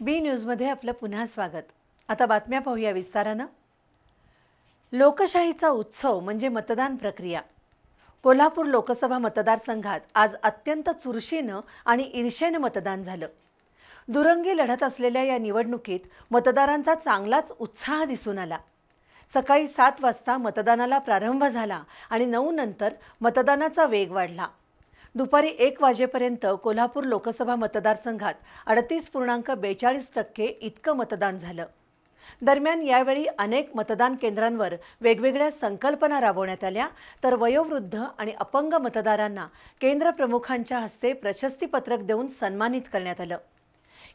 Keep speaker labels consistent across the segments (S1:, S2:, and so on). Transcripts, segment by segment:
S1: बी न्यूजमध्ये आपलं पुन्हा स्वागत. आता बातम्या पाहूया विस्तारानं. लोकशाहीचा उत्सव म्हणजे मतदान प्रक्रिया. कोल्हापूर लोकसभा मतदारसंघात आज अत्यंत चुरशीनं आणि ईर्षेनं मतदान झालं. दुरंगी लढत असलेल्या या निवडणुकीत मतदारांचा चांगलाच उत्साह दिसून आला. सकाळी सात वाजता मतदानाला प्रारंभ झाला आणि नऊ नंतर मतदानाचा वेग वाढला. दुपारी एक वाजेपर्यंत कोल्हापूर लोकसभा मतदारसंघात अडतीस पूर्णांक बेचाळीस टक्के इतकं मतदान झालं. दरम्यान यावेळी अनेक मतदान केंद्रांवर वेगवेगळ्या संकल्पना राबवण्यात आल्या. तर वयोवृद्ध आणि अपंग मतदारांना केंद्र प्रमुखांच्या हस्ते प्रशस्तीपत्रक देऊन सन्मानित करण्यात आलं.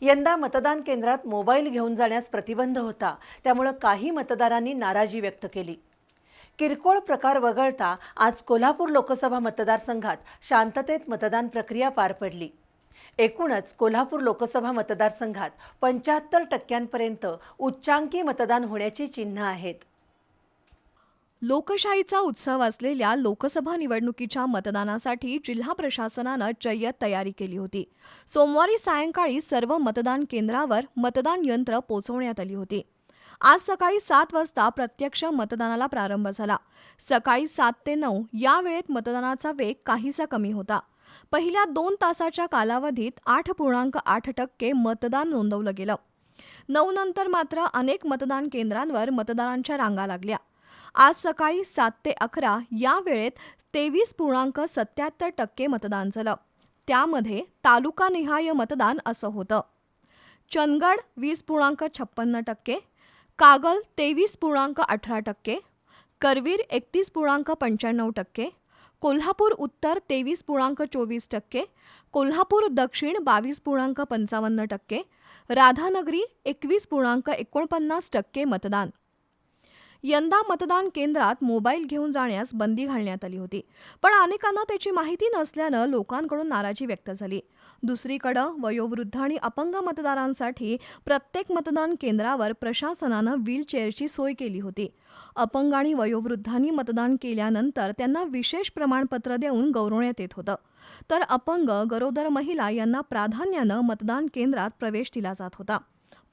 S1: यंदा मतदान केंद्रात मोबाईल घेऊन जाण्यास प्रतिबंध होता. त्यामुळं काही मतदारांनी नाराजी व्यक्त केली. किरकोळ प्रकार वगळता आज कोल्हापूर लोकसभा मतदारसंघात शांततेत मतदान प्रक्रिया पार पडली. एकूणच कोल्हापूर लोकसभा मतदारसंघात पंच्याहत्तर टक्क्यांपर्यंत उच्चांकी मतदान होण्याची चिन्ह आहेत.
S2: लोकशाहीचा उत्सव असलेल्या लोकसभा निवडणुकीच्या मतदानासाठी जिल्हा प्रशासनानं जय्यत तयारी केली होती. सोमवारी सायंकाळी सर्व मतदान केंद्रावर मतदान यंत्र पोचवण्यात आली होती. आज सकाळी सात वाजता प्रत्यक्ष मतदानाला प्रारंभ झाला. सकाळी सात ते नऊ या वेळेत मतदानाचा वेग काहीसा कमी होता. पहिल्या दोन तासाच्या कालावधीत आठ पूर्णांक आठ टक्के मतदान नोंदवलं गेलं. नऊ नंतर मात्र अनेक मतदान केंद्रांवर मतदारांच्या रांगा लागल्या. आज सकाळी सात ते अकरा या वेळेत तेवीस पूर्णांक सत्याहत्तर टक्के मतदान झालं. त्यामध्ये तालुकानिहाय मतदान असं होतं. चंदगड वीस पूर्णांक छप्पन्न टक्के कागल तेवीस पूर्णांक अठरा टक्के करवीर एकतीस पूर्णांक पंच्याण्णव टक्के कोल्हापूर उत्तर तेवीस पूर्णांक चोवीस टक्के कोल्हापूर दक्षिण बावीस पूर्णांक पंचावन्न टक्के राधानगरी एकवीस पूर्णांक एकोणपन्नास टक्के मतदान. यंदा मतदान केंद्रात मोबाईल घेऊन जाण्यास बंदी घालण्यात आली होती. पण अनेकांना त्याची माहिती नसल्यानं लोकांकडून नाराजी व्यक्त झाली. दुसरीकडं वयोवृद्ध आणि अपंग मतदारांसाठी प्रत्येक मतदान केंद्रावर प्रशासनानं व्हीलचेअरची सोय केली होती. अपंग आणि वयोवृद्धांनी मतदान केल्यानंतर त्यांना विशेष प्रमाणपत्र देऊन गौरवण्यात येत होतं. तर अपंग गरोदर महिला यांना प्राधान्यानं मतदान केंद्रात प्रवेश दिला जात होता.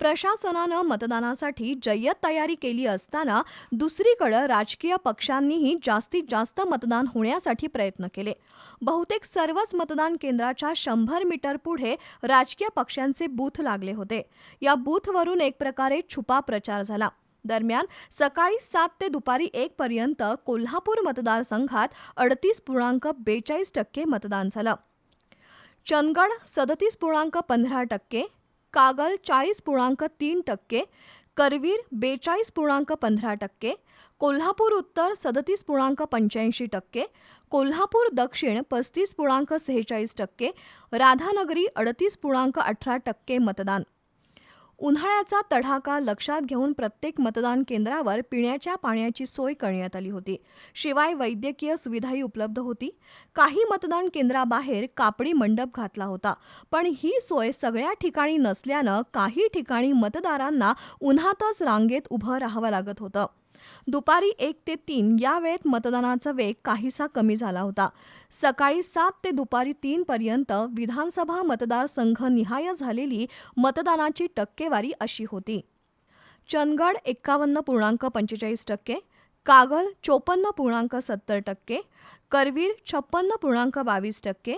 S2: प्रशासनानं मतदानासाठी जय्यत तयारी केली असताना दुसरीकडं राजकीय पक्षांनीही जास्तीत जास्त मतदान होण्यासाठी प्रयत्न केले. बहुतेक सर्वच मतदान केंद्राच्या शंभर मीटर पुढे राजकीय पक्षांचे बूथ लागले होते. या बूथवरून एक प्रकारे छुपा प्रचार झाला. दरम्यान सकाळी सात ते दुपारी एक पर्यंत कोल्हापूर मतदारसंघात अडतीस पूर्णांक बेचाळीस टक्के मतदान झालं. चंदगड सदतीस पूर्णांक पंधरा टक्के कागल चाळीस पूर्णांक तीन टक्के, करवीर बेचाळीस पूर्णांक पंधरा टक्के, कोल्हापूर उत्तर सदतीस पूर्णांक पंच्याऐंशी टक्के, कोल्हापूर दक्षिण पस्तीस पूर्णांक सेहेचाळीस टक्के, राधानगरी अडतीस पूर्णांक अठरा टक्के मतदान. उन्हाळ्याचा तडाखा लक्षात घेऊन प्रत्येक मतदान केंद्रावर पिण्याच्या पाण्याची सोय करण्यात आली होती. शिवाय वैद्यकीय सुविधाही उपलब्ध होती. काही मतदान केंद्राबाहेर कापडी मंडप घातला होता. पण ही सोय सगळ्या ठिकाणी नसल्यानं काही ठिकाणी मतदारांना उन्हातच रांगेत उभं राहावं लागत होतं. दुपारी एक ते तीन या वेळेत मतदानाचा वेग काहीसा कमी झाला होता. सकाळी सात ते दुपारी तीन पर्यंत विधानसभा मतदारसंघ निहाय झालेली मतदानाची टक्केवारी अशी होती. चंदगड एक्कावन्न पूर्णांक पंचेचाळीस टक्के कागल चोपन्न पूर्णांक सत्तर टक्के करवीर छप्पन्न पूर्णांक बावीस टक्के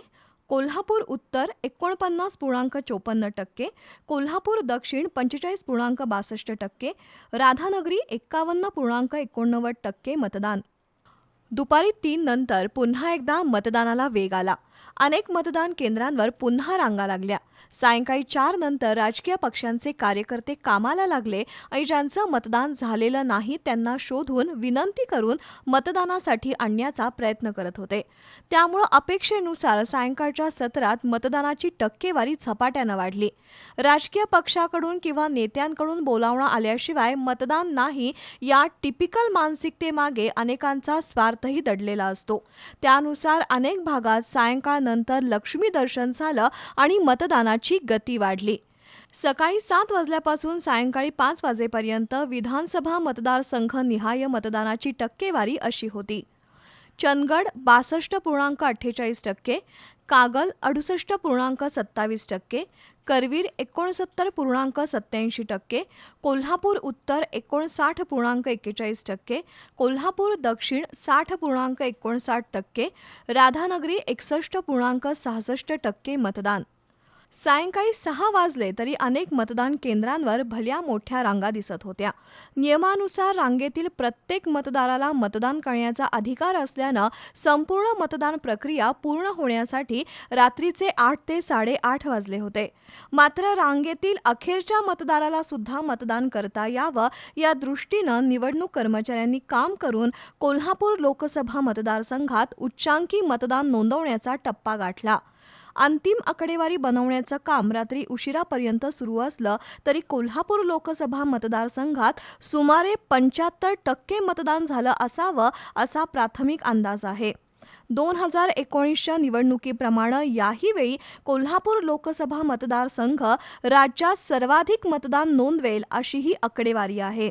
S2: कोल्हापूर उत्तर एकोणपन्नास पूर्णांक चोपन्न टक्के कोल्हापूर दक्षिण पंचेचाळीस पूर्णांक बासष्ट टक्के राधानगरी एक्कावन्न पूर्णांक एकोणनव्वद टक्के मतदान. दुपारी तीन नंतर पुन्हा एकदा मतदानाला वेग आला. अनेक मतदान केंद्रांवर पुन्हा रांगा लागल्या. सायंकाळी चार नंतर राजकीय पक्षांचे कार्यकर्ते कामाला लागले आणि ज्यांचं मतदान झालेलं नाही त्यांना शोधून विनंती करून मतदानासाठी आणण्याचा प्रयत्न करत होते. त्यामुळं अपेक्षेनुसार सायंकाळच्या सत्रात मतदानाची टक्केवारी झपाट्यानं वाढली. राजकीय पक्षाकडून किंवा नेत्यांकडून बोलावणं आल्याशिवाय मतदान नाही या टिपिकल मानसिकतेमागे अनेकांचा स्वार्थही दडलेला असतो. त्यानुसार अनेक भागात सायंकाळनंतर लक्ष्मी दर्शन झालं आणि मतदानाची गती वाढली. सकाळी सात वाजल्यापासून सायंकाळी पाच वाजेपर्यंत विधानसभा मतदारसंघ निहाय मतदानाची टक्केवारी अशी होती. चंदगड बासष्ट पूर्णांक अठ्ठेचाळीस टक्के कागल अडुसष्ट पूर्णांक सत्तावीस टक्के करवीर एकोणसत्तर पूर्णांक सत्याऐंशी टक्के कोल्हापूर उत्तर एकोणसाठ पूर्णांक एक्केचाळीस टक्के कोल्हापूर दक्षिण साठ पूर्णांक एकोणसाठ टक्के राधानगरी एकसष्ट पूर्णांक सहासष्ट टक्के मतदान. सायंकाळी सहा वाजले तरी अनेक मतदान केंद्रांवर भल्या मोठ्या रांगा दिसत होत्या. नियमानुसार रांगेतील प्रत्येक मतदाराला मतदान करण्याचा अधिकार असल्यानं संपूर्ण मतदान प्रक्रिया पूर्ण होण्यासाठी रात्रीचे आठ ते साडेआठ वाजले होते. मात्र रांगेतील अखेरच्या मतदाराला सुद्धा मतदान करता यावं या दृष्टीनं निवडणूक कर्मचाऱ्यांनी काम करून कोल्हापूर लोकसभा मतदारसंघात उच्चांकी मतदान नोंदवण्याचा टप्पा गाठला. अंतिम आकडेवारी बनवण्याचं काम रात्री उशिरापर्यंत सुरू असलं तरी कोल्हापूर लोकसभा मतदारसंघात सुमारे पंच्याहत्तर टक्के मतदान झालं असावं असा प्राथमिक अंदाज आहे. दोन हजार एकोणीसच्या निवडणुकीप्रमाणे याही वेळी कोल्हापूर लोकसभा मतदारसंघ राज्यात सर्वाधिक मतदान नोंदवेल अशीही आकडेवारी आहे.